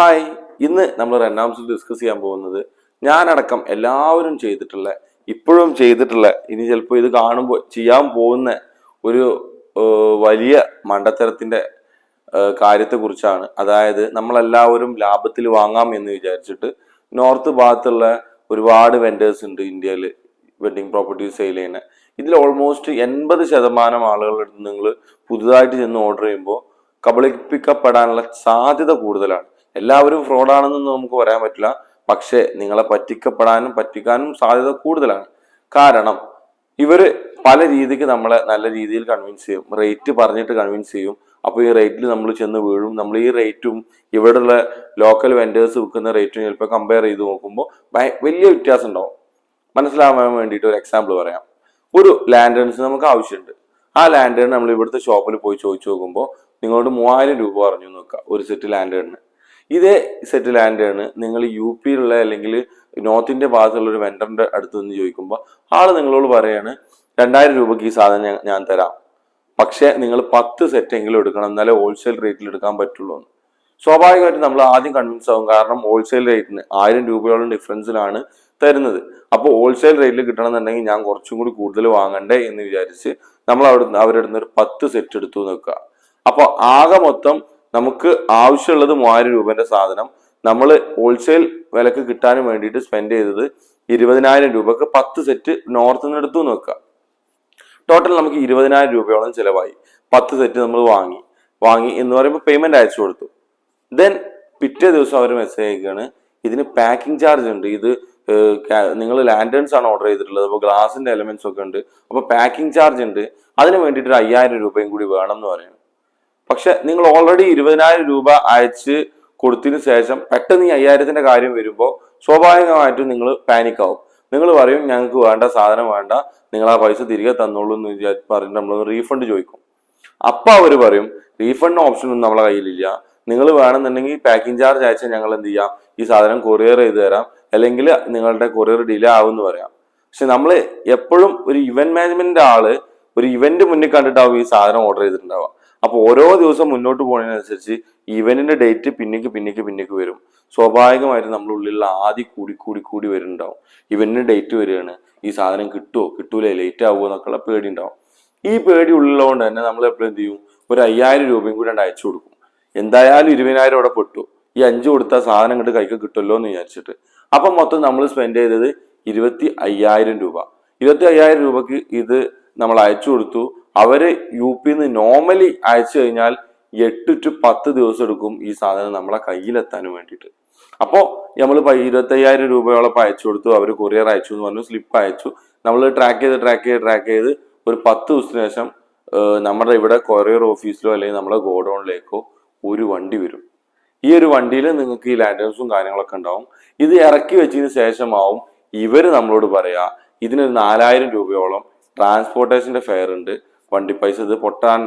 Hi ഇന്ന് നമ്മൾ രണ്ടാമത്തെ ഡിസ്കസ് ചെയ്യാൻ പോകുന്നത് ഞാനടക്കം എല്ലാവരും ചെയ്തിട്ടുള്ള ഇപ്പോഴും ചെയ്തിട്ടുള്ള ഇനി ചിലപ്പോൾ ഇത് കാണുമ്പോൾ ചെയ്യാൻ പോകുന്ന ഒരു വലിയ മണ്ടത്തരത്തിന്റെ ഏർ, കാര്യത്തെക്കുറിച്ചാണ്. അതായത് നമ്മളെല്ലാവരും ലാഭത്തിൽ വാങ്ങാം എന്ന് വിചാരിച്ചിട്ട് നോർത്ത് ഭാഗത്തുള്ള ഒരുപാട് വെൻഡേഴ്സ് ഉണ്ട് ഇന്ത്യയിൽ വെഡിങ് പ്രോപ്പർട്ടീസ് സെയിൽ ചെയ്യുന്ന. ഇതിൽ ഓൾമോസ്റ്റ് എൺപത് ശതമാനം ആളുകളുടെ നിങ്ങൾ പുതുതായിട്ട് ചെന്ന് ഓർഡർ ചെയ്യുമ്പോൾ കബളിപ്പിക്കപ്പെടാനുള്ള സാധ്യത കൂടുതലാണ്. എല്ലാവരും ഫ്രോഡാണെന്നൊന്നും നമുക്ക് പറയാൻ പറ്റില്ല. പക്ഷേ നിങ്ങളെ പറ്റിക്കപ്പെടാനും പറ്റിക്കാനും സാധ്യത കൂടുതലാണ്. കാരണം ഇവർ പല രീതിക്ക് നമ്മളെ നല്ല രീതിയിൽ കൺവിൻസ് ചെയ്യും. റേറ്റ് പറഞ്ഞിട്ട് കൺവിൻസ് ചെയ്യും. അപ്പോൾ ഈ റേറ്റിൽ നമ്മൾ ചെന്ന് വീഴും. നമ്മൾ ഈ റേറ്റും ഇവിടെയുള്ള ലോക്കൽ വെൻഡേഴ്സ് വിൽക്കുന്ന റേറ്റും ചിലപ്പോൾ കമ്പയർ ചെയ്ത് നോക്കുമ്പോൾ വലിയ വ്യത്യാസം ഉണ്ടാവും. മനസ്സിലാവാൻ വേണ്ടിയിട്ട് ഒരു എക്സാമ്പിൾ പറയാം. ഒരു ലാൻഡേൺസ് നമുക്ക് ആവശ്യമുണ്ട്. ആ ലാൻഡേൺ നമ്മൾ ഇവിടുത്തെ ഷോപ്പിൽ പോയി ചോദിച്ചു നോക്കുമ്പോൾ നിങ്ങളോട് മൂവായിരം രൂപ പറഞ്ഞു നോക്കുക ഒരു സെറ്റ് ലാൻഡേണിന് ഇതേ സെറ്റ് ലാൻഡാണ് നിങ്ങൾ യു പിയിലുള്ള അല്ലെങ്കിൽ നോർത്ത് ഇന്ത്യ ഭാഗത്തുള്ള ഒരു വെണ്ടറിന്റെ അടുത്ത് നിന്ന് ചോദിക്കുമ്പോൾ ആൾ നിങ്ങളോട് പറയാണ് രണ്ടായിരം രൂപയ്ക്ക് ഈ സാധനം ഞാൻ- തരാം. പക്ഷെ നിങ്ങൾ പത്ത് സെറ്റ് എങ്കിലും എടുക്കണം. എന്നാലേ ഹോൾസെയിൽ റേറ്റിൽ എടുക്കാൻ പറ്റുള്ളൂ എന്ന്. സ്വാഭാവികമായിട്ടും നമ്മൾ ആദ്യം കൺവിൻസ് ആവും. കാരണം ഹോൾസെയിൽ റേറ്റിന് ആയിരം രൂപയോളം ഡിഫറൻസിലാണ് തരുന്നത്. അപ്പോൾ ഹോൾസെയിൽ റേറ്റിൽ കിട്ടണമെന്നുണ്ടെങ്കിൽ ഞാൻ കുറച്ചും കൂടി കൂടുതൽ വാങ്ങണ്ടേ എന്ന് വിചാരിച്ച് നമ്മൾ അവിടെ അവരുടെ ഒരു പത്ത് സെറ്റ് എടുത്തു നിൽക്കുക അപ്പോൾ ആകെ മൊത്തം നമുക്ക് ആവശ്യമുള്ളത് മൂവായിരം രൂപന്റെ സാധനം. നമ്മൾ ഹോൾസെയിൽ വിലക്ക് കിട്ടാനും വേണ്ടിയിട്ട് സ്പെൻഡ് ചെയ്തത് ഇരുപതിനായിരം രൂപക്ക് പത്ത് സെറ്റ് നോർത്ത് നിന്ന് എടുത്തു നോക്കുക. ടോട്ടൽ നമുക്ക് ഇരുപതിനായിരം രൂപയോളം ചിലവായി. പത്ത് സെറ്റ് നമ്മൾ വാങ്ങി. വാങ്ങി എന്ന് പറയുമ്പോൾ പേയ്മെന്റ് അയച്ചു കൊടുത്തു. ദെൻ പിറ്റേ ദിവസം അവർ മെസ്സേജ് അയക്കുകയാണ് ഇതിന് പാക്കിംഗ് ചാർജ് ഉണ്ട്. ഇത് നിങ്ങൾ ലാൻഡേൺസ് ആണ് ഓർഡർ ചെയ്തിട്ടുള്ളത്. അപ്പോൾ ഗ്ലാസിന്റെ എലമെന്റ്സ് ഒക്കെ ഉണ്ട്. അപ്പോൾ പാക്കിംഗ് ചാർജ് ഉണ്ട്. അതിന് വേണ്ടിയിട്ട് ഒരു അയ്യായിരം രൂപയും കൂടി വേണം എന്ന് പറയുന്നു. പക്ഷെ നിങ്ങൾ ഓൾറെഡി ഇരുപതിനായിരം രൂപ അയച്ച് കൊടുത്തതിന് ശേഷം പെട്ടെന്ന് ഈ അയ്യായിരത്തിന്റെ കാര്യം വരുമ്പോൾ സ്വാഭാവികമായിട്ടും നിങ്ങൾ പാനിക് ആവും. നിങ്ങൾ പറയും ഞങ്ങൾക്ക് വേണ്ട സാധനം വേണ്ട നിങ്ങൾ ആ പൈസ തിരികെ തന്നോളൂ എന്ന് വിചാരിച്ച് പറഞ്ഞിട്ട് നമ്മൾ റീഫണ്ട് ചോദിക്കും. അപ്പൊ അവർ പറയും റീഫണ്ട് ഓപ്ഷൻ ഒന്നും നമ്മളെ കയ്യിലില്ല. നിങ്ങൾ വേണമെന്നുണ്ടെങ്കിൽ പാക്കിംഗ് ചാർജ് അയച്ചാൽ ഞങ്ങൾ എന്ത് ചെയ്യാം? ഈ സാധനം കൊറിയർ ചെയ്ത് തരാം. അല്ലെങ്കിൽ നിങ്ങളുടെ കൊറിയർ ഡിലേ ആവും എന്ന് പറയാം. പക്ഷെ നമ്മൾ എപ്പോഴും ഒരു ഇവന്റ് മാനേജ്മെന്റിന്റെ ആൾ ഒരു ഇവന്റ് മുന്നിൽ കണ്ടിട്ടാവും ഈ സാധനം ഓർഡർ ചെയ്തിട്ടുണ്ടാവുക. അപ്പൊ ഓരോ ദിവസം മുന്നോട്ട് പോകുന്നതിനനുസരിച്ച് ഇവന്റിന്റെ ഡേറ്റ് പിന്നേക്ക് പിന്നേക്ക് പിന്നേക്ക് വരും. സ്വാഭാവികമായിട്ടും നമ്മുടെ ഉള്ളിലുള്ള ആദ്യം കൂടി കൂടി കൂടി വരുന്നുണ്ടാവും. ഇവന്റിന് ഡേറ്റ് വരികയാണ്. ഈ സാധനം കിട്ടുമോ കിട്ടൂലേ? ലേറ്റ് ആവുമോ എന്നൊക്കെയുള്ള പേടി ഉണ്ടാവും. ഈ പേടി ഉള്ളതുകൊണ്ട് തന്നെ നമ്മൾ എപ്പോഴും എന്ത് ചെയ്യും? ഒരു അയ്യായിരം രൂപയും കൂടി അയച്ചു കൊടുക്കും. എന്തായാലും ഇരുപതിനായിരം അവിടെ പെട്ടു. ഈ അഞ്ച് കൊടുത്ത സാധനം ഇങ്ങോട്ട് കൈക്ക് കിട്ടുമല്ലോ എന്ന് വിചാരിച്ചിട്ട്. അപ്പൊ മൊത്തം നമ്മൾ സ്പെൻഡ് ചെയ്തത് ഇരുപത്തി അയ്യായിരം രൂപ. ഇരുപത്തി അയ്യായിരം രൂപക്ക് ഇത് നമ്മൾ അയച്ചു കൊടുത്തു. അവർ യു പിന്ന് നോർമലി അയച്ചു കഴിഞ്ഞാൽ എട്ട് ടു പത്ത് ദിവസം എടുക്കും ഈ സാധനം നമ്മളെ കയ്യിലെത്താനും വേണ്ടിയിട്ട്. അപ്പോൾ നമ്മൾ ഇരുപത്തയ്യായിരം രൂപയോളം അയച്ചു കൊടുത്തു അവർ കൊറിയർ അയച്ചു എന്ന് പറഞ്ഞു സ്ലിപ്പ് അയച്ചു. നമ്മൾ ട്രാക്ക് ചെയ്ത് ട്രാക്ക് ചെയ്ത് ട്രാക്ക് ചെയ്ത് ഒരു പത്ത് ദിവസത്തിന് ശേഷം നമ്മുടെ ഇവിടെ കൊറിയർ ഓഫീസിലോ അല്ലെങ്കിൽ നമ്മുടെ ഗോഡൌണിലേക്കോ ഒരു വണ്ടി വരും. ഈ ഒരു വണ്ടിയിൽ നിങ്ങൾക്ക് ഈ ലാൻഡേഴ്സും കാര്യങ്ങളൊക്കെ ഉണ്ടാവും. ഇത് ഇറക്കി വെച്ചതിന് ശേഷമാവും ഇവർ നമ്മളോട് പറയാ ഇതിനൊരു നാലായിരം രൂപയോളം ട്രാൻസ്പോർട്ടേഷന്റെ ഫെയർ ഉണ്ട്. വണ്ടി പൈസ ഇത് പൊട്ടാൻ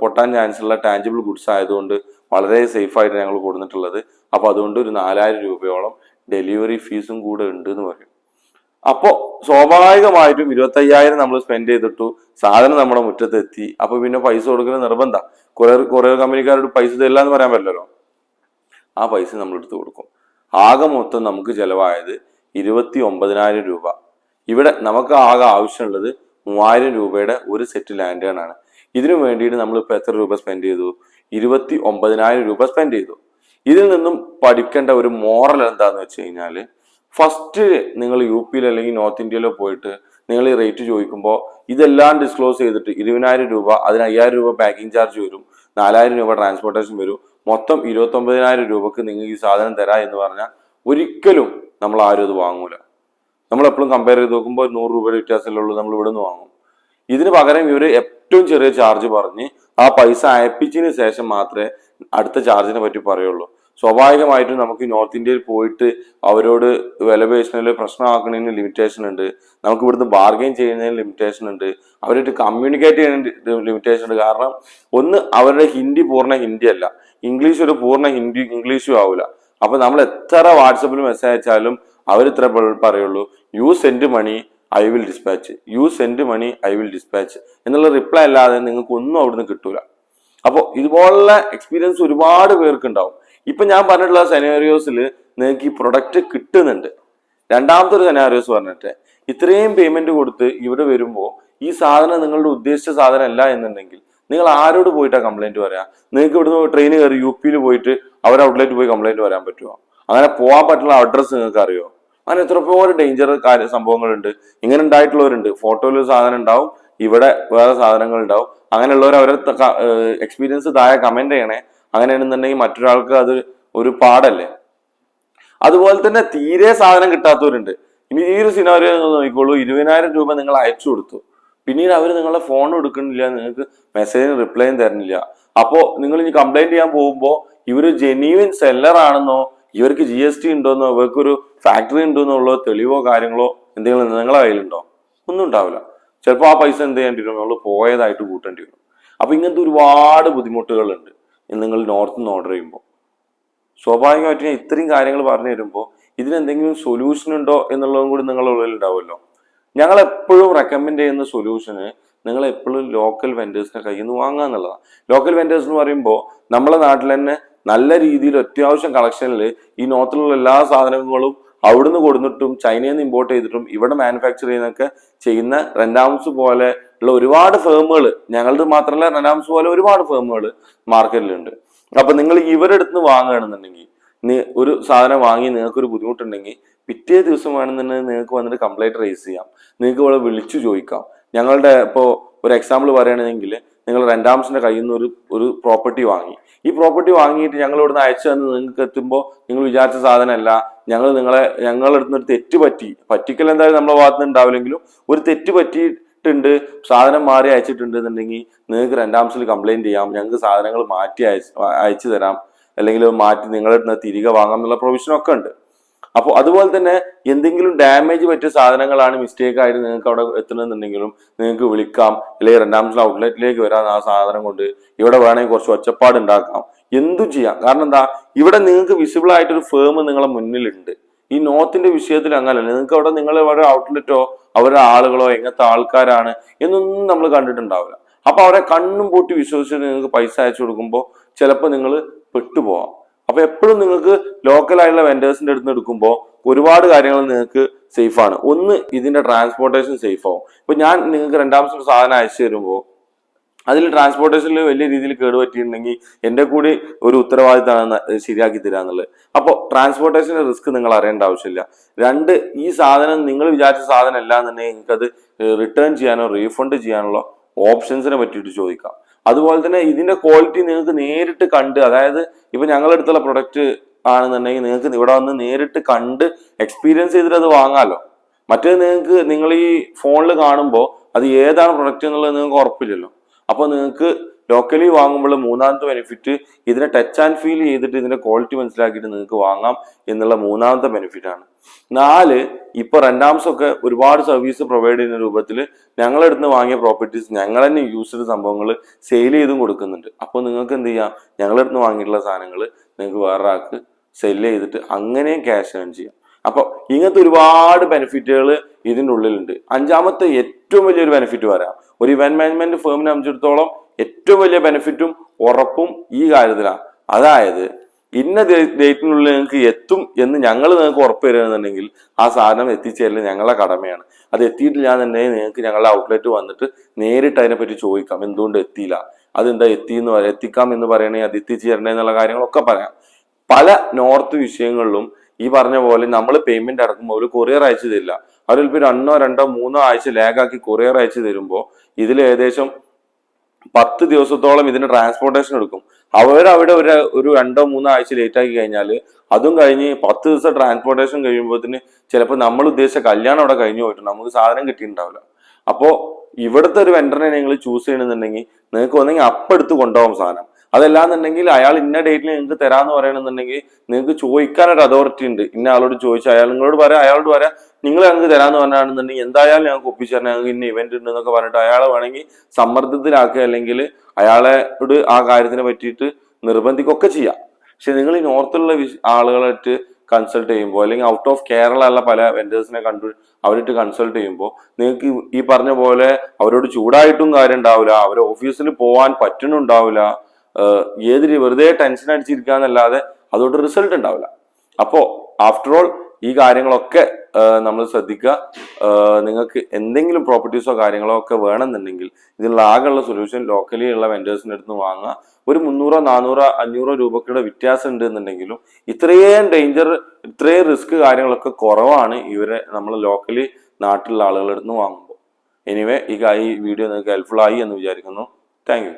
പൊട്ടാൻ ചാൻസ് ഉള്ള ടാഞ്ചിബിൾ ഗുഡ്സ് ആയതുകൊണ്ട് വളരെ സേഫ് ആയിട്ട് ഞങ്ങൾ കൊടുത്തിട്ടുള്ളത്. അപ്പോൾ അതുകൊണ്ട് ഒരു നാലായിരം രൂപയോളം ഡെലിവറി ഫീസും കൂടെ ഉണ്ട് എന്ന് പറയും. അപ്പോൾ സ്വാഭാവികമായിട്ടും ഇരുപത്തയ്യായിരം നമ്മൾ സ്പെൻഡ് ചെയ്തിട്ടു. സാധനം നമ്മുടെ മുറ്റത്തെത്തി അപ്പോൾ പിന്നെ പൈസ കൊടുക്കുന്ന നിർബന്ധ. കുറേ കുറേ കമ്പനിക്കാരോട് പൈസ തരില്ല എന്ന് പറയാൻ പറ്റില്ലല്ലോ. ആ പൈസ നമ്മൾ എടുത്തു കൊടുക്കും. ആകെ മൊത്തം നമുക്ക് ചിലവായത് ഇരുപത്തി ഒമ്പതിനായിരം രൂപ. ഇവിടെ നമുക്ക് ആകെ ആവശ്യമുള്ളത് മൂവായിരം രൂപയുടെ ഒരു സെറ്റ് ലാൻഡേൺ ആണ്. ഇതിനു വേണ്ടിയിട്ട് നമ്മൾ ഇപ്പൊ എത്ര രൂപ സ്പെൻഡ് ചെയ്തു? ഇരുപത്തി ഒമ്പതിനായിരം രൂപ സ്പെൻഡ് ചെയ്തു. ഇതിൽ നിന്നും പഠിക്കേണ്ട ഒരു മോറൽ എന്താന്ന് വെച്ച് കഴിഞ്ഞാൽ ഫസ്റ്റ് നിങ്ങൾ യു പിയിൽ അല്ലെങ്കിൽ നോർത്ത് ഇന്ത്യയിലോ പോയിട്ട് നിങ്ങൾ ഈ റേറ്റ് ചോദിക്കുമ്പോൾ ഇതെല്ലാം ഡിസ്ക്ലോസ് ചെയ്തിട്ട് ഇരുപതിനായിരം രൂപ അതിന് അയ്യായിരം രൂപ പാക്കിംഗ് ചാർജ് വരും നാലായിരം രൂപ ട്രാൻസ്പോർട്ടേഷൻ വരും മൊത്തം ഇരുപത്തി ഒമ്പതിനായിരം രൂപക്ക് നിങ്ങൾക്ക് ഈ സാധനം തരാ എന്ന് പറഞ്ഞാൽ ഒരിക്കലും നമ്മൾ ആരും അത് വാങ്ങൂല. നമ്മൾ എപ്പോഴും കമ്പയർ ചെയ്ത് നോക്കുമ്പോൾ നൂറ് രൂപയുടെ വ്യത്യാസമല്ലുള്ളൂ നമ്മൾ ഇവിടെ നിന്ന് വാങ്ങും. ഇതിന് പകരം ഇവർ ഏറ്റവും ചെറിയ ചാർജ് പറഞ്ഞ് ആ പൈസ അയപ്പിച്ചതിന് ശേഷം മാത്രമേ അടുത്ത ചാർജിനെ പറ്റി പറയുള്ളൂ. സ്വാഭാവികമായിട്ടും നമുക്ക് നോർത്ത് ഇന്ത്യയിൽ പോയിട്ട് അവരോട് വില പേശുന്നതിൽ പ്രശ്നമാക്കുന്നതിന് ലിമിറ്റേഷൻ ഉണ്ട്. നമുക്ക് ഇവിടുന്ന് ബാർഗെയിൻ ചെയ്യുന്നതിന് ലിമിറ്റേഷൻ ഉണ്ട്. അവരായിട്ട് കമ്മ്യൂണിക്കേറ്റ് ചെയ്യുന്നതിന് ലിമിറ്റേഷൻ ഉണ്ട്. കാരണം ഒന്ന് അവരുടെ ഹിന്ദി പൂർണ ഹിന്ദി അല്ല. ഇംഗ്ലീഷ് ഒരു പൂർണ ഹിന്ദി ഇംഗ്ലീഷും ആവില്ല അപ്പൊ നമ്മൾ എത്ര വാട്സപ്പിൽ മെസ്സേജ് അയച്ചാലും അവർ ഇത്ര പറയുള്ളൂ. You send money I will dispatch you send money I will dispatch എന്നുള്ള റിപ്ലൈ അല്ലാതെ നിങ്ങൾക്ക് ഒന്നും അവിടുന്ന് കിട്ടൂല. അപ്പോൾ ഇതുപോലുള്ള എക്സ്പീരിയൻസ് ഒരുപാട് പേർക്ക് ഉണ്ടാവും. ഇപ്പൊ ഞാൻ പറഞ്ഞിട്ടുള്ള സെനാരിയോസിൽ നിങ്ങൾക്ക് ഈ പ്രൊഡക്റ്റ് കിട്ടുന്നുണ്ട്. രണ്ടാമത്തെ ഒരു സെനാരിയോസ് പറഞ്ഞിട്ട് ഇത്രയും പേയ്മെന്റ് കൊടുത്ത് ഇവിടെ വരുമ്പോൾ ഈ സാധനം നിങ്ങളുടെ ഉദ്ദേശിച്ച സാധനം അല്ല എന്നുണ്ടെങ്കിൽ നിങ്ങൾ ആരോട് പോയിട്ടാ കംപ്ലൈന്റ് പറയാ? നിങ്ങൾക്ക് ഇവിടുന്ന് ട്രെയിൻ കയറി യു പിയിൽ പോയിട്ട് അവർ ഔട്ട്ലെറ്റ് പോയി കംപ്ലൈന്റ് വരാൻ പറ്റുമോ അങ്ങനെ പോകാൻ പറ്റുന്ന അഡ്രസ്സ് നിങ്ങൾക്ക് അറിയോ? അങ്ങനെ എത്രപ്പോലെ ഡേഞ്ചർ കാര്യ സംഭവങ്ങളുണ്ട്. ഇങ്ങനെ ഉണ്ടായിട്ടുള്ളവരുണ്ട്. ഫോട്ടോയിൽ ഒരു സാധനം ഉണ്ടാവും. ഇവിടെ വേറെ സാധനങ്ങൾ ഉണ്ടാവും. അങ്ങനെയുള്ളവർ അവരെ എക്സ്പീരിയൻസ് താഴെ കമന്റ് ചെയ്യണേ. അങ്ങനെയാണെന്നുണ്ടെങ്കിൽ മറ്റൊരാൾക്ക് അത് ഒരു പാടല്ലേ? അതുപോലെ തന്നെ തീരെ സാധനം കിട്ടാത്തവരുണ്ട്. ഇനി ഈ ഒരു സിനാരിയോ നോക്കിക്കോളൂ. ഇരുപതിനായിരം രൂപ നിങ്ങൾ അയച്ചു കൊടുത്തു. പിന്നീട് അവർ നിങ്ങളെ ഫോൺ എടുക്കുന്നില്ല നിങ്ങൾക്ക് മെസ്സേജിന് റിപ്ലൈയും തരുന്നില്ല. അപ്പോൾ നിങ്ങൾ ഇനി കംപ്ലൈന്റ് ചെയ്യാൻ പോകുമ്പോൾ ഇവർ ജെന്യൂൻ സെല്ലർ ആണെന്നോ ഇവർക്ക് ജി എസ് ടി ഉണ്ടോന്നോ ഇവർക്കൊരു ഫാക്ടറി ഉണ്ടോന്നുള്ള തെളിവോ കാര്യങ്ങളോ എന്തെങ്കിലും നിങ്ങളെ കയ്യിലുണ്ടോ? ഒന്നും ഉണ്ടാവില്ല. ചിലപ്പോൾ ആ പൈസ എന്ത് ചെയ്യേണ്ടി വരും നമ്മൾ പോയതായിട്ട് കൂട്ടേണ്ടി വരും. അപ്പൊ ഇങ്ങനത്തെ ഒരുപാട് ബുദ്ധിമുട്ടുകളുണ്ട് നിങ്ങൾ നോർത്ത് നിന്ന് ഓർഡർ ചെയ്യുമ്പോൾ സ്വാഭാവികമായിട്ടും ഇത്രയും കാര്യങ്ങൾ പറഞ്ഞു തരുമ്പോൾ ഇതിനെന്തെങ്കിലും സൊല്യൂഷൻ ഉണ്ടോ എന്നുള്ളതും കൂടി നിങ്ങളുടെ ഉള്ളിൽ ഉണ്ടാവുമല്ലോ. ഞങ്ങൾ എപ്പോഴും റെക്കമെൻഡ് ചെയ്യുന്ന സൊല്യൂഷന് നിങ്ങൾ എപ്പോഴും ലോക്കൽ വെൻഡേഴ്സിന്റെ കയ്യിൽ നിന്ന് വാങ്ങുക എന്നുള്ളതാണ്. ലോക്കൽ വെൻഡേഴ്സ് എന്ന് പറയുമ്പോൾ നമ്മളെ നാട്ടിൽ തന്നെ നല്ല രീതിയിൽ അത്യാവശ്യം കളക്ഷനിൽ ഈ നോർത്തിലുള്ള എല്ലാ സാധനങ്ങളും അവിടുന്ന് കൊടുത്തിട്ടും ചൈനയിൽ നിന്ന് ഇമ്പോർട്ട് ചെയ്തിട്ടും ഇവിടെ മാനുഫാക്ചർ ചെയ്യുന്നൊക്കെ ചെയ്യുന്ന റെൻഡാംസ് പോലെ ഉള്ള ഒരുപാട് ഫേമുകൾ ഞങ്ങളുടെ മാത്രമല്ല റെൻഡാംസ് പോലെ ഒരുപാട് ഫേമുകൾ മാർക്കറ്റിലുണ്ട് അപ്പൊ നിങ്ങൾ ഇവരെടുത്ത് വാങ്ങുകയാണെന്നുണ്ടെങ്കിൽ ഒരു സാധനം വാങ്ങി നിങ്ങൾക്ക് ഒരു ബുദ്ധിമുട്ടുണ്ടെങ്കിൽ പിറ്റേ ദിവസം വേണമെന്നുണ്ടെങ്കിൽ നിങ്ങൾക്ക് വന്നിട്ട് കംപ്ലൈന്റ് റേസ് ചെയ്യാം. നിങ്ങൾക്ക് ഇവിടെ വിളിച്ചു ചോദിക്കാം. ഞങ്ങളുടെ ഇപ്പോൾ ഒരു എക്സാമ്പിൾ പറയുകയാണെങ്കിൽ നിങ്ങൾ രണ്ടാംസിന്റെ കയ്യിൽ നിന്ന് ഒരു ഒരു പ്രോപ്പർട്ടി വാങ്ങി. ഈ പ്രോപ്പർട്ടി വാങ്ങിയിട്ട് ഞങ്ങൾ ഇവിടുന്ന് അയച്ചു തന്ന് നിങ്ങൾക്ക് എത്തുമ്പോൾ നിങ്ങൾ വിചാരിച്ച സാധനമല്ല. ഞങ്ങൾ നിങ്ങളെ ഞങ്ങളുടെ അടുത്ത് ഒരു തെറ്റ് പറ്റി. പറ്റിക്കൽ എന്തായാലും നമ്മളെ ഭാഗത്ത് നിന്ന് ഉണ്ടാവില്ലെങ്കിലും ഒരു തെറ്റ് പറ്റിയിട്ടുണ്ട്. സാധനം മാറി അയച്ചിട്ടുണ്ട് എന്നുണ്ടെങ്കിൽ നിങ്ങൾക്ക് രണ്ടാംസിൽ കംപ്ലൈന്റ് ചെയ്യാം. ഞങ്ങൾക്ക് സാധനങ്ങൾ മാറ്റി അയച്ച് അയച്ചു തരാം. അല്ലെങ്കിൽ മാറ്റി നിങ്ങളുടെ അടുത്ത് തിരികെ വാങ്ങാം എന്നുള്ള പ്രൊവിഷനൊക്കെ ഉണ്ട്. അപ്പോൾ അതുപോലെ തന്നെ എന്തെങ്കിലും ഡാമേജ് പറ്റിയ സാധനങ്ങളാണ് മിസ്റ്റേക്ക് ആയിട്ട് നിങ്ങൾക്ക് അവിടെ എത്തണമെന്നുണ്ടെങ്കിലും നിങ്ങൾക്ക് വിളിക്കാം. അല്ലെങ്കിൽ രണ്ടാമത്തെ ഔട്ട്ലെറ്റിലേക്ക് വരാം ആ സാധനം കൊണ്ട് ഇവിടെ വേണമെങ്കിൽ കുറച്ച് ഒച്ചപ്പാട് ഉണ്ടാക്കാം. എന്തും ചെയ്യാം. കാരണം എന്താ? ഇവിടെ നിങ്ങൾക്ക് വിസിബിൾ ആയിട്ടൊരു ഫേം നിങ്ങളെ മുന്നിലുണ്ട്. ഈ നോത്തിന്റെ വിഷയത്തിൽ അങ്ങനല്ല. നിങ്ങൾക്ക് അവിടെ നിങ്ങൾ അവരുടെ ഔട്ട്ലെറ്റോ അവരുടെ ആളുകളോ എങ്ങനത്തെ ആൾക്കാരാണ് എന്നൊന്നും നമ്മൾ കണ്ടിട്ടുണ്ടാവില്ല. അപ്പൊ അവരെ കണ്ണും പൂട്ടി വിശ്വസിച്ചിട്ട് നിങ്ങൾക്ക് പൈസ അയച്ചു കൊടുക്കുമ്പോൾ ചിലപ്പോൾ നിങ്ങൾ പെട്ടുപോവാം. അപ്പൊ എപ്പോഴും നിങ്ങൾക്ക് ലോക്കൽ ആയിട്ടുള്ള വെൻഡേഴ്സിന്റെ അടുത്ത് എടുക്കുമ്പോൾ ഒരുപാട് കാര്യങ്ങൾ നിങ്ങൾക്ക് സേഫ് ആണ്. ഒന്ന് ഇതിന്റെ ട്രാൻസ്പോർട്ടേഷൻ സേഫ് ആവും. ഇപ്പൊ ഞാൻ നിങ്ങൾക്ക് രണ്ടാമത്തെ സാധനം അയച്ചു തരുമ്പോൾ അതിൽ ട്രാൻസ്പോർട്ടേഷനിൽ വലിയ രീതിയിൽ കേടുപറ്റിയിട്ടുണ്ടെങ്കിൽ എന്റെ കൂടി ഒരു ഉത്തരവാദിത്തമാണ് ശരിയാക്കി തരാന്നുള്ളത് അപ്പോൾ ട്രാൻസ്പോർട്ടേഷന്റെ റിസ്ക് നിങ്ങൾ അറിയേണ്ട ആവശ്യമില്ല. രണ്ട് ഈ സാധനം നിങ്ങൾ വിചാരിച്ച സാധനം അല്ല എന്നുണ്ടെങ്കിൽ നിങ്ങൾക്ക് അത് റിട്ടേൺ ചെയ്യാനോ റീഫണ്ട് ചെയ്യാനുള്ള ഓപ്ഷൻസിനെ പറ്റിയിട്ട് ചോദിക്കാം. അതുപോലെ തന്നെ ഇതിന്റെ ക്വാളിറ്റി നിങ്ങൾക്ക് നേരിട്ട് കണ്ട് അതായത് ഇപ്പൊ ഞങ്ങളുടെ അടുത്തുള്ള പ്രൊഡക്റ്റ് ആണെന്നുണ്ടെങ്കിൽ നിങ്ങൾക്ക് ഇവിടെ വന്ന് നേരിട്ട് കണ്ട് എക്സ്പീരിയൻസ് ചെയ്തിട്ട് അത് വാങ്ങാമല്ലോ മറ്റേത് നിങ്ങൾക്ക് നിങ്ങൾ ഈ ഫോണിൽ കാണുമ്പോൾ അത് ഏതാണ് പ്രൊഡക്റ്റ് എന്നുള്ളത് നിങ്ങൾക്ക് ഉറപ്പില്ലല്ലോ. അപ്പോൾ നിങ്ങൾക്ക് ലോക്കലി വാങ്ങുമ്പോൾ മൂന്നാമത്തെ ബെനിഫിറ്റ് ഇതിനെ ടച്ച് ആൻഡ് ഫീൽ ചെയ്തിട്ട് ഇതിന്റെ ക്വാളിറ്റി മനസ്സിലാക്കിയിട്ട് നിങ്ങൾക്ക് വാങ്ങാം എന്നുള്ള മൂന്നാമത്തെ ബെനിഫിറ്റ് ആണ്. നാല് ഇപ്പൊ റെൻഡാംസ് ഒക്കെ ഒരുപാട് സർവീസ് പ്രൊവൈഡ് ചെയ്യുന്ന രൂപത്തിൽ ഞങ്ങളെടുത്ത് വാങ്ങിയ പ്രോപ്പർട്ടീസ് ഞങ്ങൾ തന്നെ യൂസ് ചെയ്ത സംഭവങ്ങൾ സെയിൽ ചെയ്തും കൊടുക്കുന്നുണ്ട്. അപ്പോൾ നിങ്ങൾക്ക് എന്ത് ചെയ്യാം? ഞങ്ങളെടുത്ത് വാങ്ങിയിട്ടുള്ള സാധനങ്ങൾ നിങ്ങൾക്ക് വേറെ ആൾക്ക് സെൽ ചെയ്തിട്ട് അങ്ങനെയും ക്യാഷ് ഏൺ ചെയ്യാം. അപ്പോൾ ഇങ്ങനത്തെ ഒരുപാട് ബെനിഫിറ്റുകൾ ഇതിന്റെ ഉള്ളിലുണ്ട്. അഞ്ചാമത്തെ ഏറ്റവും വലിയൊരു ബെനിഫിറ്റ് വരാം ഒരു ഇവന്റ് മാനേജ്മെന്റ് ഫേമിനെ സംബന്ധിച്ചിടത്തോളം ഏറ്റവും വലിയ ബെനിഫിറ്റും ഉറപ്പും ഈ കാര്യത്തിലാണ്. അതായത് ഇന്ന ഡേറ്റിനുള്ളിൽ നിങ്ങൾക്ക് എത്തും എന്ന് ഞങ്ങൾ നിങ്ങൾക്ക് ഉറപ്പ് തരുന്നുണ്ടെങ്കിൽ ആ സാധനം എത്തിച്ചേരൽ ഞങ്ങളുടെ കടമയാണ്. അത് എത്തിയിട്ടില്ല എന്നുണ്ടെങ്കിൽ നിങ്ങൾക്ക് ഞങ്ങളുടെ ഔട്ട്ലെറ്റ് വന്നിട്ട് നേരിട്ട് അതിനെപ്പറ്റി ചോദിക്കാം. എന്തുകൊണ്ട് എത്തിയില്ല? അതെന്താ എത്തി എന്ന് പറയാം. എത്തിക്കാം എന്ന് പറയണേ അത് എത്തിച്ചു തരണേ എന്നുള്ള കാര്യങ്ങളൊക്കെ പറയാം. പല നോർത്ത് വിഷയങ്ങളിലും ഈ പറഞ്ഞ പോലെ നമ്മൾ പേയ്മെന്റ് അടക്കുമ്പോൾ ഒരു കൊറിയർ അയച്ചു തരില്ല. അവർ ചിലപ്പോൾ രണ്ടോ രണ്ടോ മൂന്നോ ആഴ്ച ലാഗാക്കി കൊറിയർ അയച്ചു തരുമ്പോൾ ഇതിൽ ഏകദേശം പത്ത് ദിവസത്തോളം ഇതിന് ട്രാൻസ്പോർട്ടേഷൻ എടുക്കും. അവരവിടെ ഒരു ഒരു രണ്ടോ മൂന്നോ ആഴ്ച ലേറ്റ് ആക്കി കഴിഞ്ഞാൽ അതും കഴിഞ്ഞ് പത്ത് ദിവസം ട്രാൻസ്പോർട്ടേഷൻ കഴിയുമ്പോഴത്തേന് ചിലപ്പോൾ നമ്മൾ ഉദ്ദേശിച്ച കല്യാണം അവിടെ കഴിഞ്ഞു പോയിട്ട് നമുക്ക് സാധനം കിട്ടിയിട്ടുണ്ടാവില്ല. അപ്പോൾ ഇവിടുത്തെ ഒരു വെണ്ടറിനെ നിങ്ങൾ ചൂസ് ചെയ്യണമെന്നുണ്ടെങ്കിൽ നിങ്ങൾക്ക് ഒന്നെങ്കിൽ അപ്പം എടുത്ത് കൊണ്ടുപോകാം സാധനം. അതല്ലാന്നുണ്ടെങ്കിൽ അയാൾ ഇന്ന ഡേറ്റിൽ നിങ്ങൾക്ക് തരാന്ന് പറയണമെന്നുണ്ടെങ്കിൽ നിങ്ങൾക്ക് ചോദിക്കാൻ ഒരു അതോറിറ്റി ഉണ്ട്. ഇന്ന ആളോട് ചോദിച്ചാൽ അയാൾ നിങ്ങളോട് പറയാം അയാളോട് പറയാം നിങ്ങൾ ഞങ്ങൾക്ക് തരാന്ന് പറഞ്ഞാണെന്നുണ്ടെങ്കിൽ എന്തായാലും ഞങ്ങൾക്ക് ഒപ്പിച്ചു തരണം ഞങ്ങൾക്ക് ഇന്ന ഇവന്റ് ഉണ്ട് എന്നൊക്കെ പറഞ്ഞിട്ട് അയാളെ വേണമെങ്കിൽ സമ്മർദ്ദത്തിലാക്കുക അല്ലെങ്കിൽ അയാളോട് ആ കാര്യത്തിനെ പറ്റിയിട്ട് നിർബന്ധിക്കുകയൊക്കെ ചെയ്യാം. പക്ഷെ നിങ്ങൾ ഈ നോർത്തുള്ള ആളുകളായിട്ട് കൺസൾട്ട് ചെയ്യുമ്പോൾ അല്ലെങ്കിൽ ഔട്ട് ഓഫ് കേരള ഉള്ള പല വെൻഡേഴ്സിനെ കണ്ടു അവരിട്ട് കൺസൾട്ട് ചെയ്യുമ്പോൾ നിങ്ങൾക്ക് ഈ- പറഞ്ഞ പോലെ അവരോട് ചൂടായിട്ടും കാര്യം ഉണ്ടാവില്ല അവരെ ഓഫീസിൽ പോകാൻ പറ്റുന്നുണ്ടാവില്ല ഏത് വെറുതെ ടെൻഷൻ അടിച്ചിരിക്കാന്നല്ലാതെ അതുകൊണ്ട് റിസൾട്ട് ഉണ്ടാവില്ല. അപ്പോ ആഫ്റ്റർ ഓൾ ഈ കാര്യങ്ങളൊക്കെ നമ്മൾ ശ്രദ്ധിക്കുക. നിങ്ങൾക്ക് എന്തെങ്കിലും പ്രോപ്പർട്ടീസോ കാര്യങ്ങളോ ഒക്കെ വേണമെന്നുണ്ടെങ്കിൽ ഇതിനുള്ള ആകെയുള്ള സൊല്യൂഷൻ ലോക്കലി ഉള്ള വെൻഡേഴ്സിന്റെ അടുത്ത് നിന്ന് വാങ്ങുക. ഒരു മുന്നൂറോ നാനൂറോ അഞ്ഞൂറോ രൂപക്കുടെ വ്യത്യാസം ഉണ്ട് എന്നുണ്ടെങ്കിലും ഇത്രയും ഡേഞ്ചർ ഇത്രയും റിസ്ക് കാര്യങ്ങളൊക്കെ കുറവാണ് ഇവരെ നമ്മൾ ലോക്കലി നാട്ടിലുള്ള ആളുകളുടെ അടുത്ത് നിന്ന് വാങ്ങുമ്പോൾ. എനിവേ ഈ ഈ വീഡിയോ നിങ്ങൾക്ക് ഹെൽപ്ഫുൾ ആയി എന്ന് വിചാരിക്കുന്നു. താങ്ക്